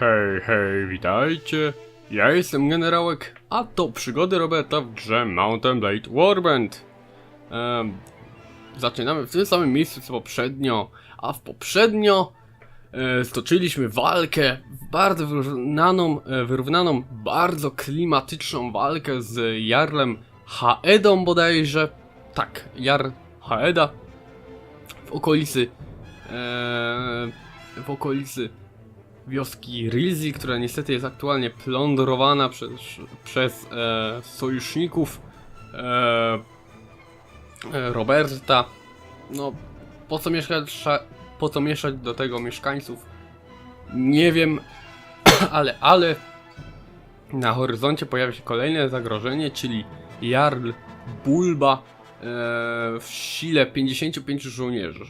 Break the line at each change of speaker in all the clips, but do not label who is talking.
Hej, hej, witajcie. Ja jestem generałek, a to przygody Roberta w grze Mountain Blade Warband. Em, zaczynamy w tym samym miejscu co poprzednio, a w poprzednio e, stoczyliśmy walkę, bardzo wyrównaną, e, wyrównaną, bardzo klimatyczną walkę z Jarlem Haedą bodajże. Tak, Jar Haeda w okolicy e, w okolicy wioski Rilzi, która niestety jest aktualnie plądrowana przez, przez e, sojuszników e, e, Roberta. No, po co, mieszkać, po co mieszać do tego mieszkańców? Nie wiem, ale, ale na horyzoncie pojawia się kolejne zagrożenie, czyli Jarl Bulba e, w sile 55 żołnierzy.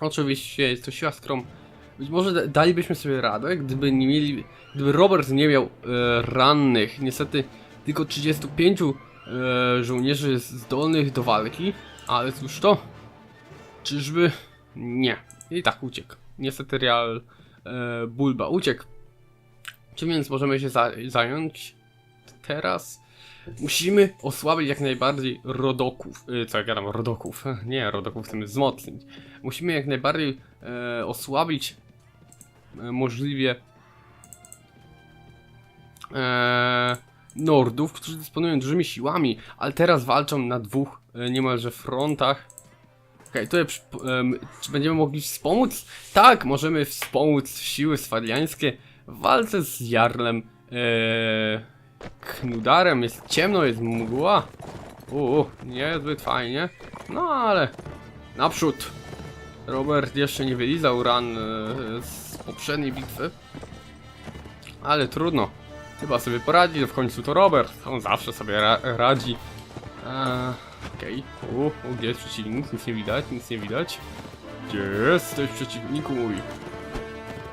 Oczywiście jest to siła, z którą być może da- dalibyśmy sobie radę, gdyby nie mieli, gdyby Robert nie miał e, rannych. Niestety tylko 35 e, żołnierzy jest zdolnych do walki, ale cóż to? Czyżby? Nie. I tak uciekł. Niestety Real e, Bulba uciekł. Czym więc możemy się za zająć teraz? Musimy osłabić jak najbardziej rodoków. E, co ja gadam, rodoków. Nie, rodoków chcemy wzmocnić. Musimy jak najbardziej e, osłabić możliwie e, Nordów, którzy dysponują dużymi siłami, ale teraz walczą na dwóch e, niemalże frontach. Okej, tutaj przy, em, czy będziemy mogli wspomóc? Tak, możemy wspomóc siły swadliańskie w walce z Jarlem e, Knudarem. Jest ciemno, jest mgła. Uuu, niezbyt fajnie. No ale naprzód. Robert jeszcze nie wylizał ran e, z poprzedniej bitwy. Ale trudno. Chyba sobie poradzi, w końcu to Robert. On zawsze sobie ra radzi. Eee, Okej. Okay. U, gdzie jest przeciwnik? Nic nie widać, nic nie widać. Gdzie jesteś przeciwniku mój?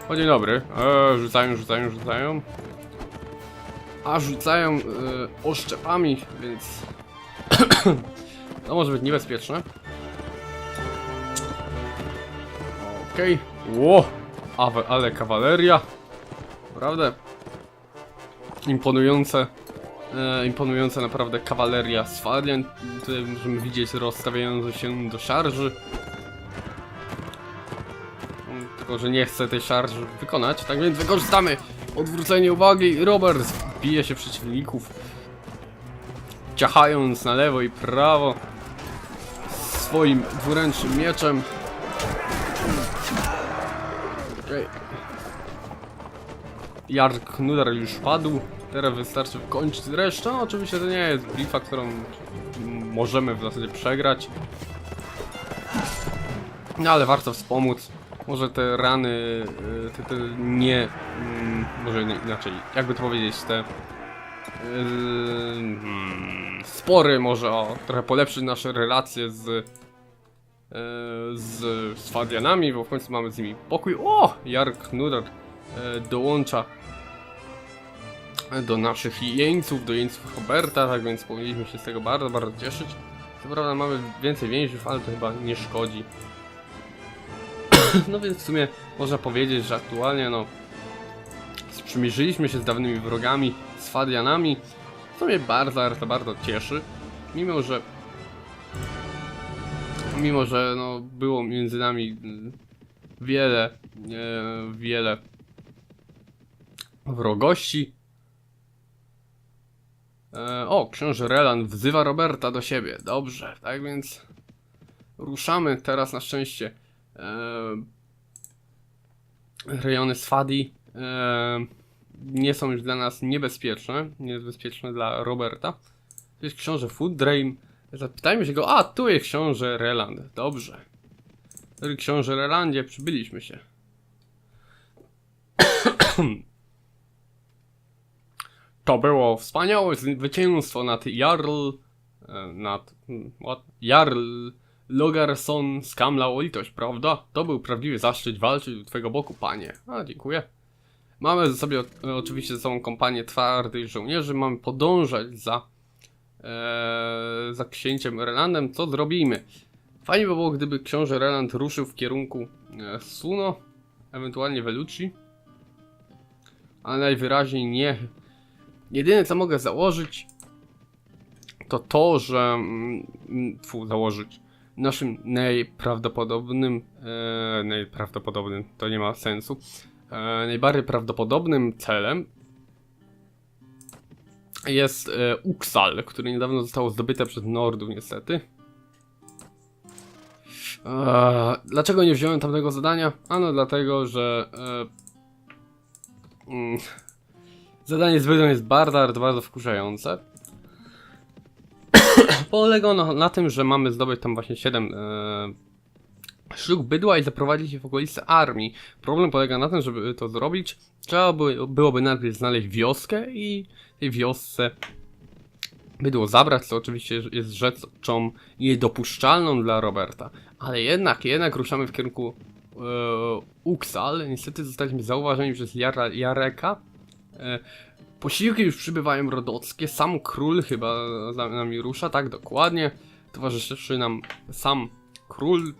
O dzień dobry. Eee, rzucają, rzucają, rzucają. A rzucają e, oszczepami, więc... to może być niebezpieczne. Okej. Ło! Awe, ale kawaleria. Naprawdę. Imponujące. E, imponująca naprawdę kawaleria Swardian. Tutaj możemy widzieć rozstawiającą się do szarży. Mm, Tylko, że nie chcę tej szarży wykonać, tak więc wykorzystamy odwrócenie uwagi. Robert bije się przeciwników. Ciachając na lewo i prawo swoim dwuręcznym mieczem. Okej. Jark Nudar już padł. Teraz wystarczy wykończyć resztę. Oczywiście to nie jest bitwa, którą możemy w zasadzie przegrać. No ale warto wspomóc. Może te rany, y, te, te nie... mm, Może inaczej, jakby to powiedzieć, te... y, mm, spory może o trochę polepszyć nasze relacje z e, z Swadianami, bo w końcu mamy z nimi pokój. O! Jark Nudar e, dołącza do naszych jeńców, do jeńców Roberta, tak więc powinniśmy się z tego bardzo, bardzo cieszyć. Co prawda mamy więcej więźniów, ale to chyba nie szkodzi. no więc w sumie można powiedzieć, że aktualnie no sprzymierzyliśmy się z dawnymi wrogami, z Fadianami, co mnie bardzo, bardzo, bardzo cieszy. Mimo, że mimo że no, było między nami mm, wiele, e, wiele wrogości. E, o, książę Relan wzywa Roberta do siebie. Dobrze, tak więc ruszamy teraz na szczęście. E, rejony Swadi e, nie są już dla nas niebezpieczne, niebezpieczne dla Roberta. To jest książę Fooddrain. Zapytajmy się go, a tu jest książę Reland, dobrze. Książę Relandzie, przybyliśmy się. To było wspaniałe zwycięstwo nad Jarl... e, nad... hmm, What? Jarl Logarson skamlał o litość, prawda? To był prawdziwy zaszczyt walczyć u twojego boku, panie. A, dziękuję. Mamy ze sobie oczywiście ze sobą kompanię twardych żołnierzy, mamy podążać za za księciem Relandem, co zrobimy? Fajnie by było, gdyby książę Reland ruszył w kierunku e, Suno, ewentualnie Velucci. ale najwyraźniej nie. Jedyne co mogę założyć, to to, że. mm, mm, Fu, założyć. Naszym najprawdopodobnym. E, najprawdopodobnym, to nie ma sensu. E, najbardziej prawdopodobnym celem jest e, Uxal, który niedawno zostało zdobyte przez Nordów, niestety. Eee, dlaczego nie wziąłem tamtego zadania? Ano dlatego, że e, mm, zadanie z wydą jest bardzo, bardzo wkurzające. Polega ono na tym, że mamy zdobyć tam właśnie 7 e, sztuk bydła i zaprowadzić je w okolice armii. Problem polega na tym, żeby to zrobić, trzeba by, byłoby najpierw znaleźć wioskę i tej wiosce bydło zabrać, co oczywiście jest rzeczą niedopuszczalną dla Roberta. Ale jednak, jednak ruszamy w kierunku e, Uxal. Niestety zostaliśmy zauważeni przez Jara, Jareka. E, posiłki już przybywają rodockie. Sam król chyba za nami rusza, tak dokładnie. Towarzyszy nam sam król.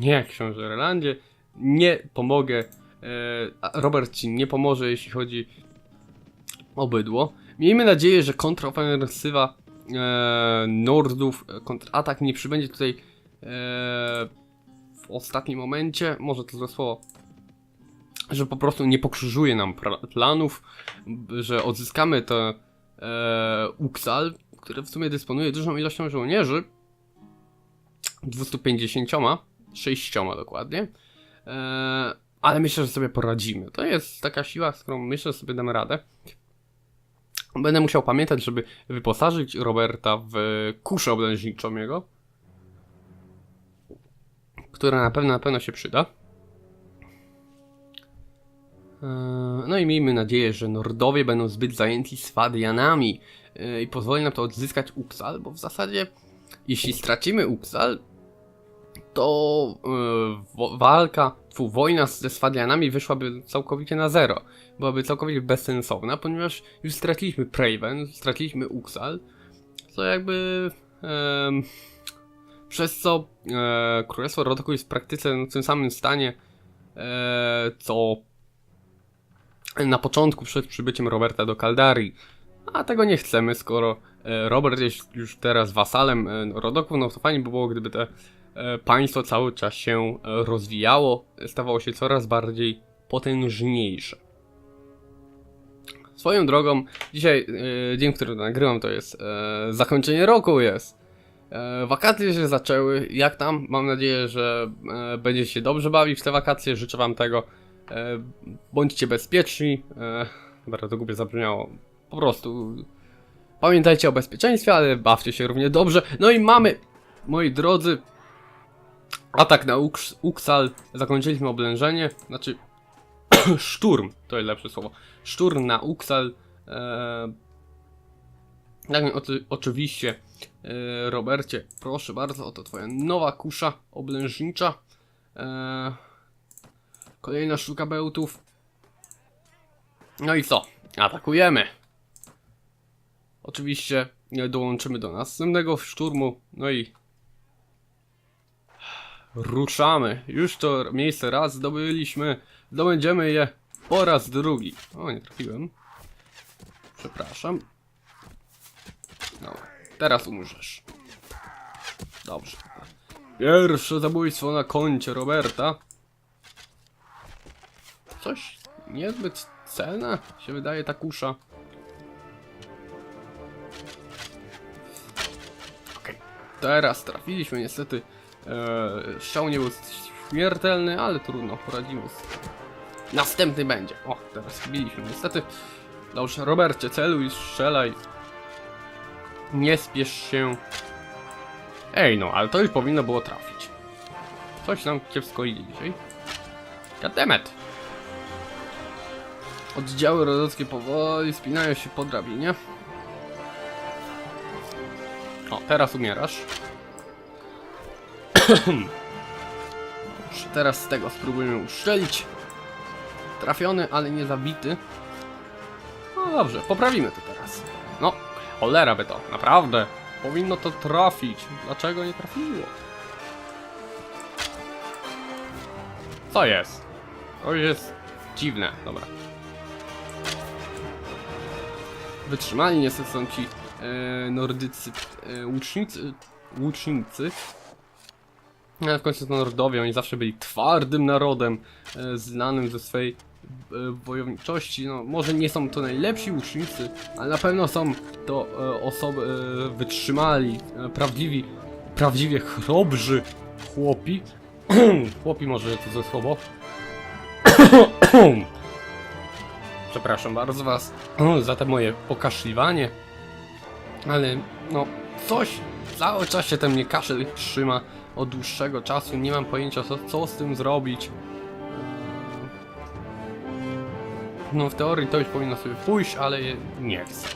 Nie, książę Relandzie. Nie pomogę. E, Robert ci nie pomoże, jeśli chodzi o bydło. Miejmy nadzieję, że kontrofensywa e, Nordów, e, kontratak nie przybędzie tutaj e, w ostatnim momencie, może to złe słowo, że po prostu nie pokrzyżuje nam planów, że odzyskamy to e, Uxal, który w sumie dysponuje dużą ilością żołnierzy, 250, 6 dokładnie, e, ale myślę, że sobie poradzimy. To jest taka siła, z którą myślę, że sobie damy radę. Będę musiał pamiętać, żeby wyposażyć Roberta w kuszę oblężniczą jego, która na pewno, na pewno się przyda. Eee, No i miejmy nadzieję, że Nordowie będą zbyt zajęci Swadianami eee, i pozwoli nam to odzyskać Uxal, bo w zasadzie jeśli stracimy Uxal, to eee, walka, fu, wojna ze Swadianami wyszłaby całkowicie na zero. Byłaby całkowicie bezsensowna, ponieważ już straciliśmy Praven, straciliśmy Uxal, co jakby przez co e, Królestwo Rodoku jest w praktyce w tym samym stanie, e, co na początku przed przybyciem Roberta do Kaldarii. A tego nie chcemy, skoro e, Robert jest już teraz wasalem e, Rodoku, no to fajnie by było, gdyby te e, państwo cały czas się rozwijało, stawało się coraz bardziej potężniejsze. Swoją drogą, dzisiaj e, dzień, który nagrywam, to jest e, zakończenie roku jest. E, wakacje się zaczęły. Jak tam? Mam nadzieję, że e, będziecie się dobrze bawić w te wakacje. Życzę wam tego. E, bądźcie bezpieczni. Dobra, to głupie zabrzmiało. Po prostu pamiętajcie o bezpieczeństwie, ale bawcie się równie dobrze. No i mamy, moi drodzy, atak na Ux Uxal. Zakończyliśmy oblężenie. Znaczy, szturm, to jest lepsze słowo. Szturm na Uxal. E, tak, oczy- oczywiście, e, Robercie, proszę bardzo, oto twoja nowa kusza oblężnicza. E, kolejna sztuka bełtów. No i co? Atakujemy. Oczywiście e, dołączymy do następnego szturmu. No i ruszamy. Już to miejsce raz zdobyliśmy. Zdobędziemy je po raz drugi. O, nie trafiłem. Przepraszam. No, teraz umrzesz. Dobrze. Pierwsze zabójstwo na koncie Roberta. Coś niezbyt celne się wydaje ta kusza. Okej. Teraz trafiliśmy niestety. E, strzał nie był śmiertelny, ale trudno, poradzimy sobie. Następny będzie. O, teraz biliśmy niestety. Dobrze, Robercie, celuj, strzelaj. Nie spiesz się. Ej, no, ale to już powinno było trafić. Coś nam kiepsko idzie dzisiaj. Kademet. Oddziały rodockie powoli spinają się po drabinie. O, teraz umierasz. Teraz z tego spróbujemy uszczelić. Trafiony, ale nie zabity. No dobrze, poprawimy to teraz. No, cholera by to, naprawdę. Powinno to trafić. Dlaczego nie trafiło? Co jest? To jest dziwne, dobra. Wytrzymali niestety są ci e, nordycy e, łucznicy, łucznicy. No, w końcu to Nordowie, oni zawsze byli twardym narodem, e, znanym ze swej e, wojowniczości. No, może nie są to najlepsi łucznicy, ale na pewno są to e, osoby e, wytrzymali, e, prawdziwi, prawdziwie chrobrzy chłopi. chłopi może to złe słowo. Przepraszam bardzo was za te moje pokaszliwanie. Ale no, coś cały czas się ten mnie kaszel trzyma od dłuższego czasu. Nie mam pojęcia co, co z tym zrobić. No w teorii to już powinno sobie pójść, ale nie chcę.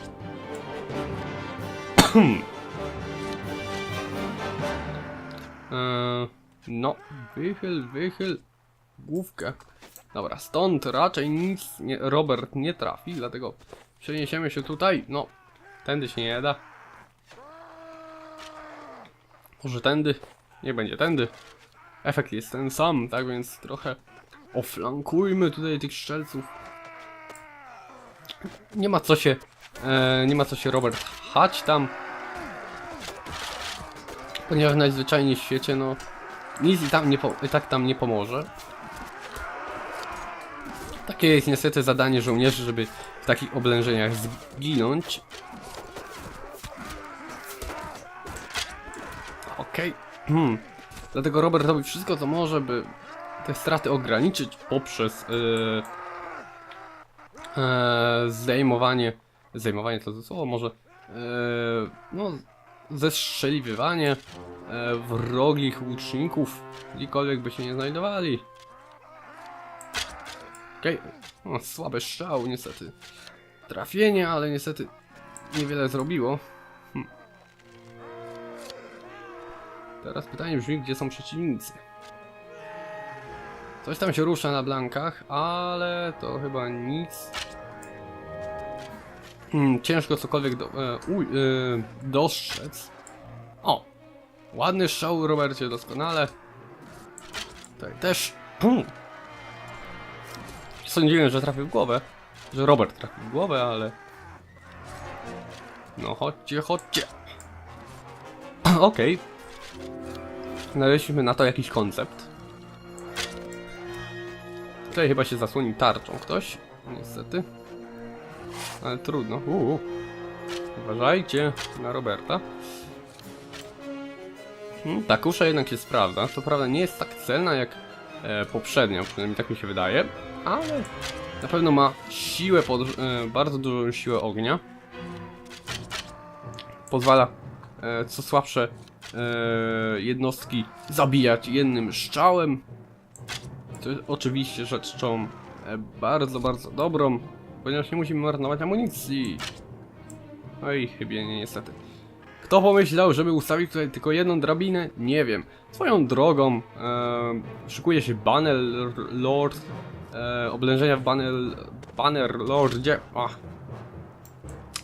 Eee, no, wychyl, wychyl główkę. Dobra, stąd raczej nic nie, Robert nie trafi, dlatego przeniesiemy się tutaj. No, tędy się nie da. Może tędy? Nie będzie tędy. Efekt jest ten sam, tak więc trochę oflankujmy tutaj tych strzelców. Nie ma co się, e, nie ma co się Robert chać tam. Ponieważ najzwyczajniej w świecie, no, nic i, tam nie i tak tam nie pomoże. Takie jest niestety zadanie żołnierzy, żeby w takich oblężeniach zginąć. Okej. Hmm. Dlatego Robert robi wszystko, co może, by te straty ograniczyć poprzez yy, yy, zdejmowanie. Zdejmowanie to słowo, może. Yy, no, zestrzeliwywanie yy, wrogich łuczników, gdziekolwiek by się nie znajdowali. Okej. O, słabe strzał, niestety. Trafienie, ale niestety niewiele zrobiło. Teraz pytanie brzmi, gdzie są przeciwnicy? Coś tam się rusza na blankach, ale to chyba nic. Hmm, ciężko cokolwiek do, e, uj, e, dostrzec. O! Ładny strzał, Robercie, doskonale. Tutaj też. Hmm. Sądziłem, że trafił w głowę. Że Robert trafił w głowę, ale... No chodźcie, chodźcie. Okej. Znaleźliśmy na to jakiś koncept. Tutaj chyba się zasłonił tarczą ktoś. Niestety. Ale trudno. Uważajcie na Roberta. Hmm, ta kusza jednak się sprawdza. Co prawda nie jest tak celna jak e, poprzednia, przynajmniej tak mi się wydaje. Ale na pewno ma siłę, pod, e, bardzo dużą siłę ognia. Pozwala e, co słabsze e, jednostki zabijać jednym strzałem. To jest oczywiście rzeczą e, bardzo, bardzo dobrą, ponieważ nie musimy marnować amunicji. No i chyba nie, niestety. Kto pomyślał, żeby ustawić tutaj tylko jedną drabinę? Nie wiem. Swoją drogą e, szykuje się Banner Lord, e, oblężenia w Banner, Banner Lordzie. Ach.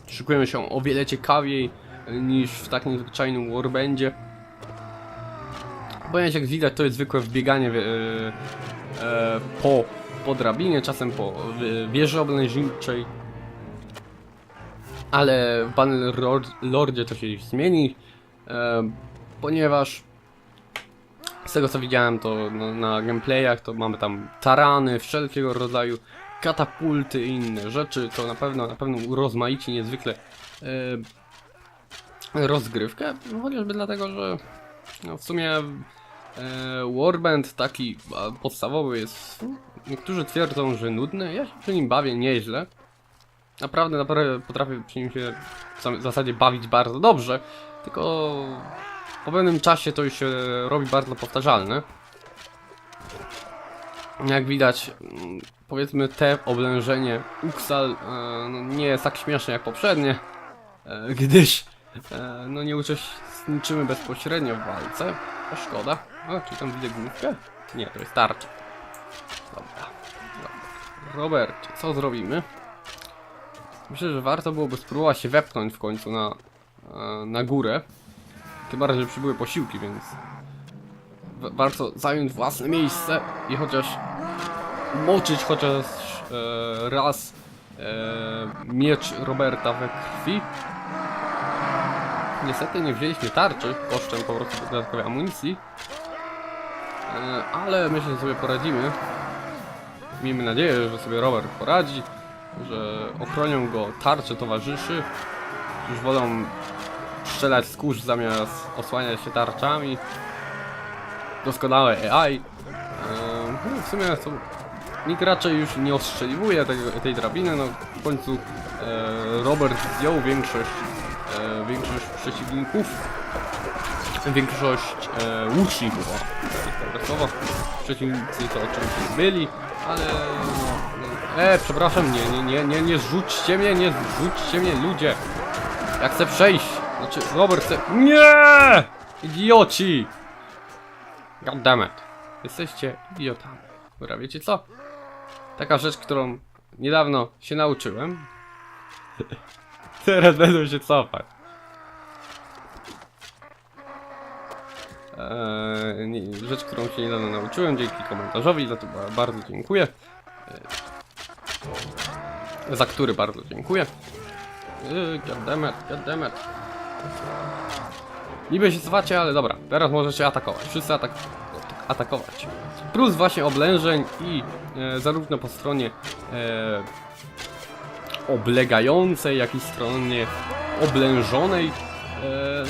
Szykujemy się o wiele ciekawiej niż w takim zwyczajnym warbandzie. Ponieważ jak widać to jest zwykłe wbieganie e, e, po, po drabinie, czasem po wieży oblężniczej. Ale w Banner Lord- Lordzie to się zmieni, e, ponieważ z tego co widziałem to na, na gameplayach to mamy tam tarany wszelkiego rodzaju, katapulty i inne rzeczy, to na pewno na pewno urozmaici niezwykle e, rozgrywkę, no, chociażby dlatego, że no, w sumie e, Warband taki podstawowy jest, niektórzy twierdzą, że nudny, ja się przy nim bawię nieźle, naprawdę, naprawdę potrafię przy nim się w zasadzie bawić bardzo dobrze, tylko po pewnym czasie to już się robi bardzo powtarzalne. Jak widać, mm, powiedzmy te oblężenie Uxal e, no, nie jest tak śmieszne jak poprzednie, e, gdyż e, no nie uczestniczymy bezpośrednio w walce. Szkoda. A, czy tam widzę główkę? Nie, to jest tarcza. Dobra. Dobra. Robercie, co zrobimy? Myślę, że warto byłoby spróbować się wepchnąć w końcu na, e, na górę. Tym że przybyły posiłki, więc wa- warto zająć własne miejsce i chociaż umoczyć chociaż e, raz e, miecz Roberta we krwi. Niestety nie wzięliśmy tarczy, kosztem po prostu dodatkowej amunicji. E, ale myślę, że sobie poradzimy. Miejmy nadzieję, że sobie Robert poradzi, że ochronią go tarcze towarzyszy. Już wolą strzelać z kurz zamiast osłaniać się tarczami. Doskonałe AI. Eee, no w sumie nikt raczej już nie ostrzeliwuje tego, tej drabiny, no w końcu e, Robert zdjął większość, e, większość przeciwników. Większość e, łuczników, o, dobre słowo. Przeciwnicy to oczywiście byli, ale no, e, przepraszam, nie, nie, nie, nie, nie zrzućcie mnie, nie zrzućcie mnie, ludzie. Ja chcę przejść. Znaczy, Robert chce... Nie! Idioci! Goddammit. Jesteście idiotami. Dobra, wiecie co? Taka rzecz, którą niedawno się nauczyłem. Teraz będą się cofać. Eee, nie, rzecz, którą się niedawno nauczyłem dzięki komentarzowi, za to ba- bardzo dziękuję. Eee, za który bardzo dziękuję. Yy, goddammit, goddammit. Niby się cofacie, ale dobra, teraz możecie atakować. Wszyscy atak atakować. Plus właśnie oblężeń i e, zarówno po stronie e, oblegającej, jak i stronie oblężonej e,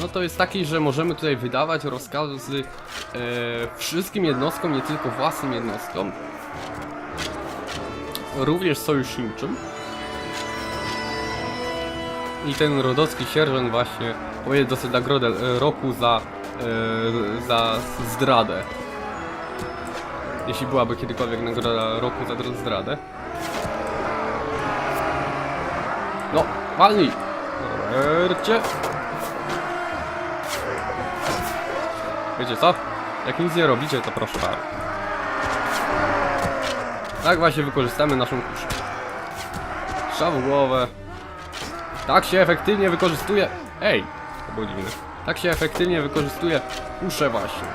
no to jest taki, że możemy tutaj wydawać rozkazy e, wszystkim jednostkom, nie tylko własnym jednostkom, również sojuszniczym. I ten rodocki sierżant właśnie powinien dostać nagrodę e, roku za, za zdradę. Jeśli byłaby kiedykolwiek nagroda roku za dr- zdradę. No, walnij! Robercie! Wiecie co? Jak nic nie robicie, to proszę bardzo. Tak właśnie wykorzystamy naszą kuszę. Strzał w głowę. Tak się efektywnie wykorzystuje... Ej! To. Tak się efektywnie wykorzystuje kuszę właśnie.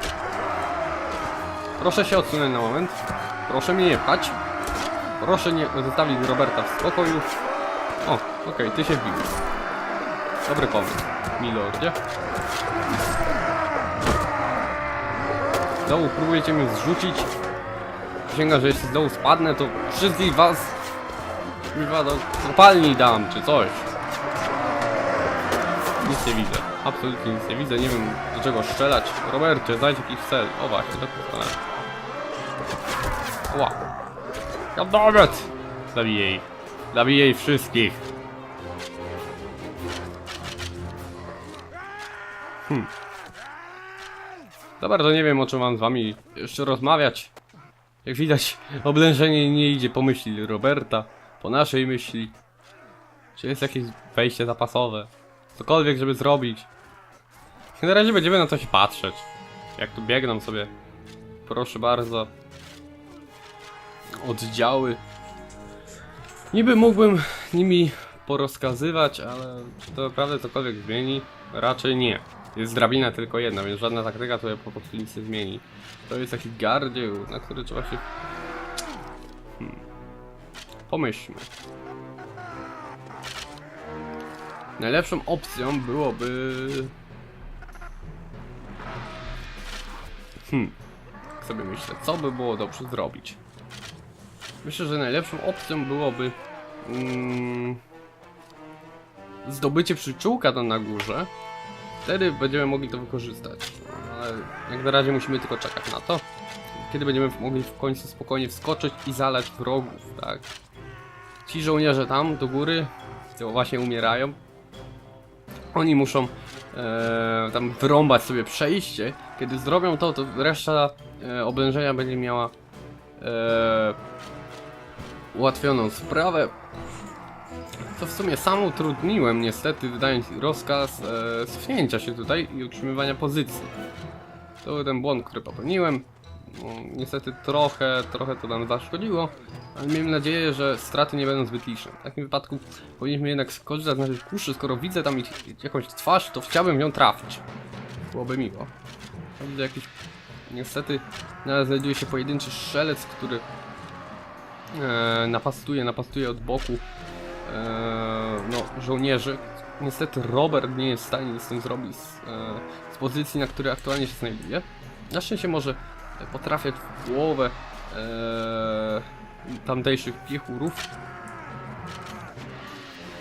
Proszę się odsunąć na moment. Proszę mnie nie pchać. Proszę nie zostawić Roberta w spokoju. O, okej, ty się wbił. Dobry pomysł, milordzie. Znowu próbujecie mnie zrzucić. Przysięgam, że jeśli znowu spadnę, to wszystkich was... Kurwa, do kopalni dam, czy coś. Nic nie widzę. Absolutnie nic nie widzę. Nie wiem do czego strzelać. Robercie, znajdź jakiś cel. O właśnie, to jest Ła. Goddammit! Zabiję ich. Zabiję ich wszystkich. Hmm. Dobra, to nie wiem o czym mam z wami jeszcze rozmawiać. Jak widać, oblężenie nie idzie po myśli Roberta, po naszej myśli. Czy jest jakieś wejście zapasowe? Cokolwiek, żeby zrobić. Na razie będziemy na się patrzeć. Jak tu biegną sobie. Proszę bardzo. Oddziały. Niby mógłbym nimi porozkazywać, ale czy to naprawdę cokolwiek zmieni? Raczej nie. Jest drabina tylko jedna, więc żadna taktyka tutaj po prostu nic nie zmieni. To jest jakiś gardzieł, na który trzeba się... Hmm. Pomyślmy. Najlepszą opcją byłoby... Hmm. Tak sobie myślę, co by było dobrze zrobić? Myślę, że najlepszą opcją byłoby... Mm, zdobycie przyczółka tam na górze. Wtedy będziemy mogli to wykorzystać. No, ale jak na razie musimy tylko czekać na to. Kiedy będziemy mogli w końcu spokojnie wskoczyć i zalać wrogów, tak? Ci żołnierze tam do góry, to właśnie umierają. Oni muszą e, tam wyrąbać sobie przejście. Kiedy zrobią to, to reszta e, oblężenia będzie miała e, ułatwioną sprawę. Co w sumie sam utrudniłem niestety, wydając rozkaz e, cofnięcia się tutaj i utrzymywania pozycji. To był ten błąd, który popełniłem. No, niestety trochę, trochę to nam zaszkodziło, ale miejmy nadzieję, że straty nie będą zbyt liczne. W takim wypadku powinniśmy jednak skorzystać z naszej kuszy, skoro widzę tam ich- jakąś twarz, to chciałbym ją trafić. Byłoby miło. Jakiś... Niestety, nawet znajduje się pojedynczy strzelec, który e, napastuje, napastuje od boku e, no, żołnierzy. Niestety Robert nie jest w stanie nic z tym zrobić z, e, z pozycji, na której aktualnie się znajduje. Na szczęście może potrafiać w głowę e, tamtejszych piechurów.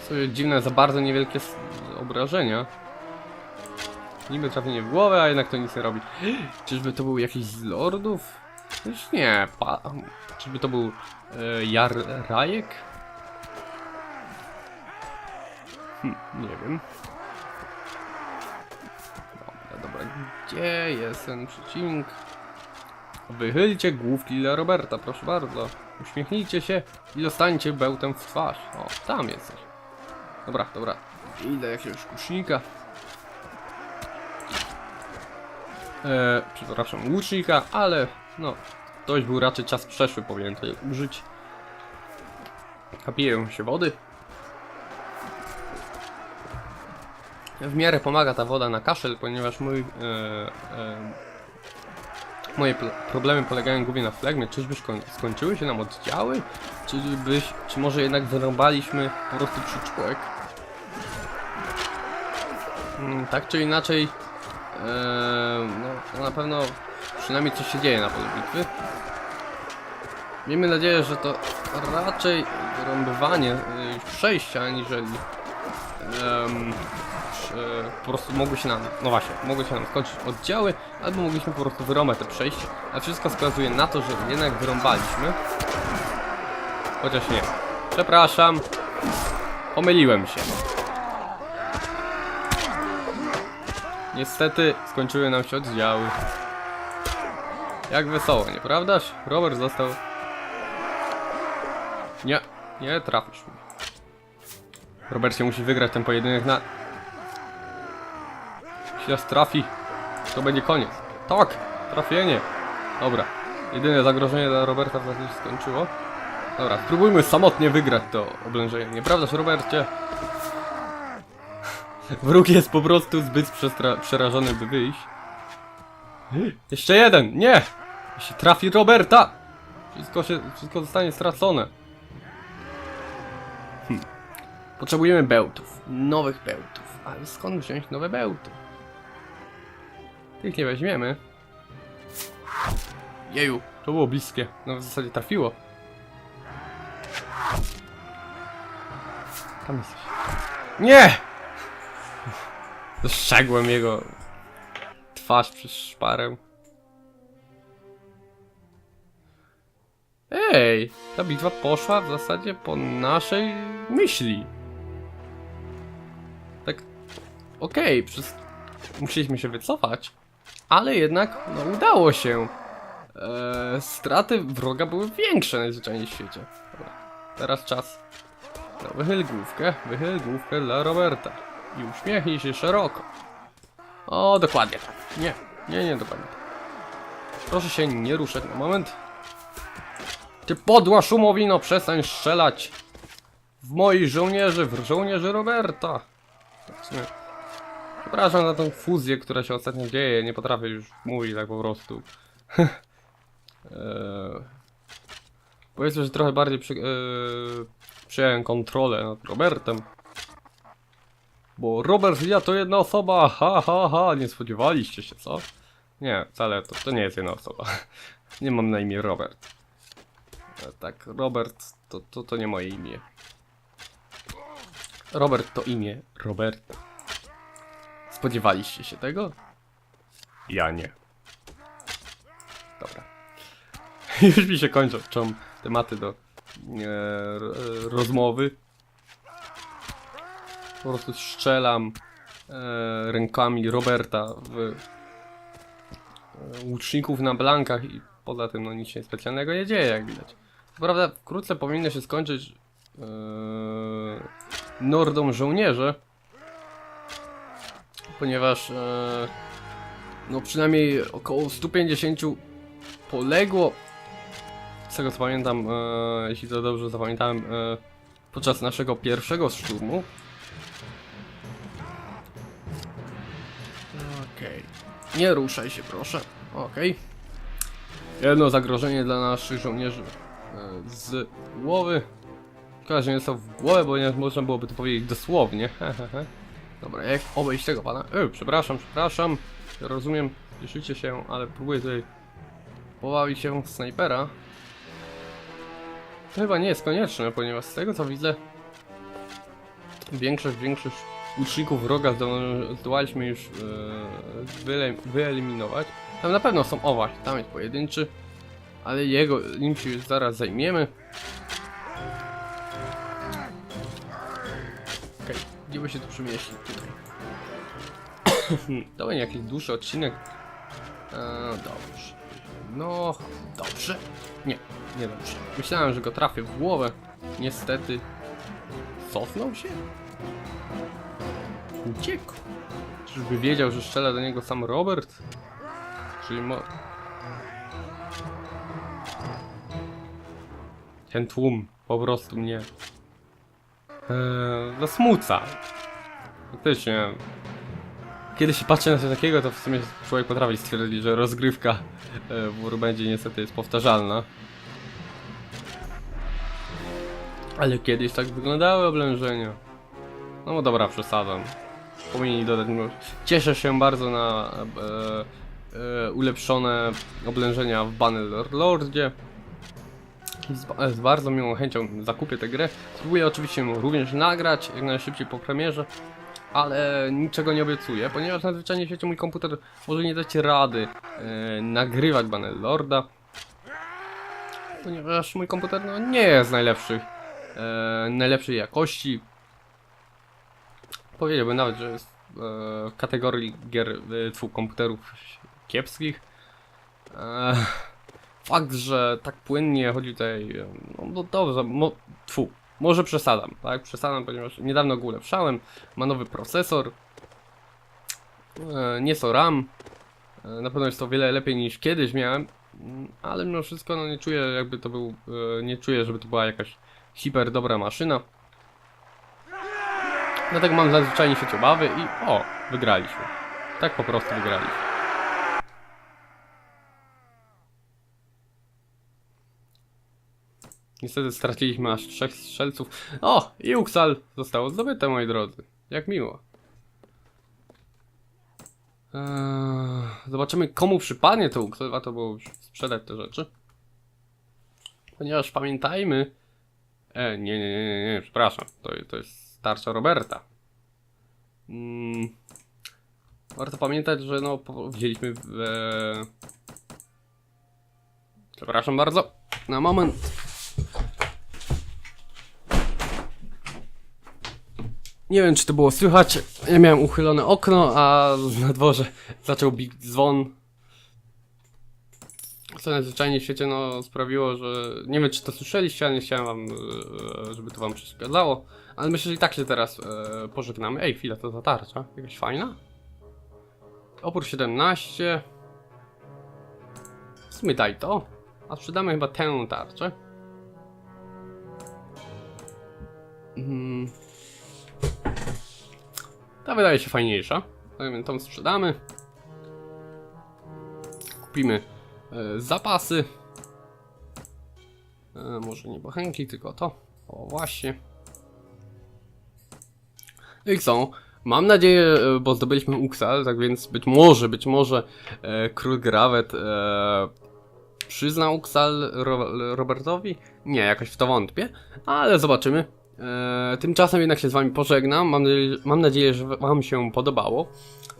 Co jest dziwne, za bardzo niewielkie obrażenia. Niby trafienie w głowę, a jednak to nic nie robi. Czyżby to był jakiś z lordów? Już nie, pa... Czyżby to był e, Jar Rajek? Hm, nie wiem. Dobra, dobra, gdzie jest ten przeciwnik? Wychylcie główki dla Roberta, proszę bardzo. Uśmiechnijcie się i dostańcie bełtem w twarz. O, tam jesteś. Dobra, dobra. Idę jakiegoś kusznika. E, przepraszam, łucznika, ale no, to już był raczej czas przeszły, powinien tutaj użyć. Napiję się wody. W miarę pomaga ta woda na kaszel, ponieważ mój, e, e, moje problemy polegają głównie na flegmie. Czyżby skończyły się nam oddziały? Czyżbyś, czy może jednak wyrąbaliśmy po prostu przyczółek? Mm, tak czy inaczej, e, no, na pewno przynajmniej coś się dzieje na polu bitwy. Miejmy nadzieję, że to raczej wyrąbywanie y, przejścia, aniżeli że po prostu mogły się nam, no właśnie, mogły się nam skończyć oddziały, albo mogliśmy po prostu wyrąbać te przejście, a wszystko wskazuje na to, że jednak wyrąbaliśmy. Chociaż nie. Przepraszam. Pomyliłem się. Niestety skończyły nam się oddziały. Jak wesoło, nieprawdaż? Robert został... Nie, nie trafisz mnie. Robert się musi wygrać ten pojedynek na... Jeśli nas trafi, to będzie koniec. Tak, trafienie. Dobra, jedyne zagrożenie dla Roberta w zasadzie się skończyło. Dobra, spróbujmy samotnie wygrać to oblężenie. Nieprawdaż, Robercie? Wróg jest po prostu zbyt przerażony, by wyjść. Jeszcze jeden! Nie! Jeśli trafi Roberta! Wszystko się, wszystko zostanie stracone. Hm. Potrzebujemy bełtów. Nowych bełtów. Ale skąd wziąć nowe bełty? Tych nie weźmiemy. Jeju, to było bliskie. No w zasadzie trafiło. Tam jesteś. Nie! Dostrzegłem jego twarz przez szparę. Ej, ta bitwa poszła w zasadzie po naszej myśli. Tak, okej, przez... musieliśmy się wycofać, ale jednak no, udało się. Eee, straty wroga były większe najzwyczajniej w świecie. Dobra, teraz czas. No, wychyl główkę, wychyl główkę dla Roberta. I uśmiechnij się szeroko. O, dokładnie tak. Nie, nie, nie, dokładnie tak. Proszę się nie ruszać na moment. Ty podła szumowino, przestań strzelać w moich żołnierzy, w żołnierzy Roberta. Tak. Przepraszam za tą fuzję, która się ostatnio dzieje, nie potrafię już mówić tak po prostu. eee, powiedzmy, że trochę bardziej przy, eee, przyjąłem kontrolę nad Robertem. Bo Robert ja to jedna osoba, ha ha ha, nie spodziewaliście się, co? Nie, wcale to, to nie jest jedna osoba. Nie mam na imię Robert. E, Tak, Robert to, to, to nie moje imię. Robert to imię Roberta. Spodziewaliście się tego? Ja nie. Dobra. Już mi się kończą tematy do e, e, rozmowy. Po prostu strzelam e, rękami Roberta w e, łuczników na blankach i poza tym no nic się specjalnego nie dzieje jak widać. Co prawda wkrótce powinno się skończyć e, nordą żołnierze, ponieważ e, no przynajmniej około 150 poległo z tego co pamiętam, e, jeśli to dobrze zapamiętałem, e, podczas naszego pierwszego szturmu. Nie ruszaj się, proszę. Okej. Jedno zagrożenie dla naszych żołnierzy z głowy. Że nie są w głowę, bo nie można byłoby to powiedzieć dosłownie. Dobra, jak obejść tego pana? E, przepraszam, przepraszam. Rozumiem, cieszycie się, ale próbuję tutaj pobawić się snajpera. To chyba nie jest konieczne, ponieważ z tego co widzę, większość, większość łuczników wroga zdo- zdołaliśmy już e, wyeliminować. Tam na pewno są, o tam jest pojedynczy, ale jego, nim się już zaraz zajmiemy. Okej, gdzie by się tu przemieścić tutaj? to będzie jakiś dłuższy odcinek. E, dobrze. No, dobrze. Nie, nie dobrze. Myślałem, że go trafię w głowę. Niestety. Cofnął się? Uciekł. Czyżby wiedział, że strzela do niego sam Robert? Czyli mo... Ten tłum po prostu mnie... Eee, zasmuca. Faktycznie. Kiedy się patrzy na coś takiego, to w sumie człowiek potrafi stwierdzić, że rozgrywka e, w Warbędzie niestety jest powtarzalna. Ale kiedyś tak wyglądały oblężenia. No dobra, przesadzam. Powinni dodać. Cieszę się bardzo na e, e, ulepszone oblężenia w Bannerlordzie. Z, z bardzo miłą chęcią zakupię tę grę. Spróbuję oczywiście również nagrać jak najszybciej po premierze, ale niczego nie obiecuję, ponieważ nadzwyczajnie w świecie mój komputer może nie dać rady e, nagrywać Bannerlorda. Ponieważ mój komputer no, nie jest najlepszych, e, najlepszej jakości. Powiedziałbym nawet, że jest e, w kategorii gier, e, tfu, komputerów kiepskich. E, fakt, że tak płynnie chodzi tutaj, e, no, no dobrze, mo, tfu, może przesadam, tak, przesadam, ponieważ niedawno go ulepszałem, ma nowy procesor, e, nieco RAM, e, na pewno jest to wiele lepiej niż kiedyś miałem, ale mimo wszystko no nie czuję jakby to był, e, nie czuję, żeby to była jakaś hiper dobra maszyna. Dlatego mam nadzwyczajnie się obawy i o, wygraliśmy. Tak po prostu wygraliśmy. Niestety straciliśmy aż trzech strzelców. O! I Uxal zostało zdobyte, moi drodzy. Jak miło. Eee, zobaczymy, komu przypadnie to Uxal. Warto było sprzedać te rzeczy. Ponieważ pamiętajmy... E, nie, nie, nie, nie, nie, przepraszam. To, to jest tarcza Roberta. Mm, warto pamiętać, że no, wzięliśmy. E... Przepraszam bardzo. Na moment. Nie wiem, czy to było słychać. Ja miałem uchylone okno, a na dworze zaczął bić dzwon. Co nadzwyczajnie w świecie no, sprawiło, że. Nie wiem, czy to słyszeliście, ale nie chciałem wam, e, żeby to wam przeszkadzało. Ale myślę, że i tak się teraz e, pożegnamy. Ej, chwila, to ta tarcza. Jakaś fajna? Opór 17. W sumie daj to. A sprzedamy chyba tę tarczę. Mm. Ta wydaje się fajniejsza. Tak tą sprzedamy. Kupimy zapasy. E, może nie bochenki, tylko to. O właśnie. I co? Mam nadzieję, e, bo zdobyliśmy Uxal, tak więc być może, być może e, król Grawet e, przyzna Uxal Ro Robertowi? Nie, jakoś w to wątpię, ale zobaczymy. E, tymczasem jednak się z wami pożegnam. Mam, mam nadzieję, że wam się podobało.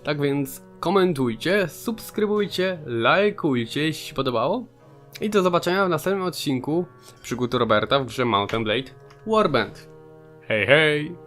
Tak więc komentujcie, subskrybujcie, lajkujcie, jeśli się podobało. I do zobaczenia w następnym odcinku przygód Roberta w grze Mountain Blade Warband. Hej, hej!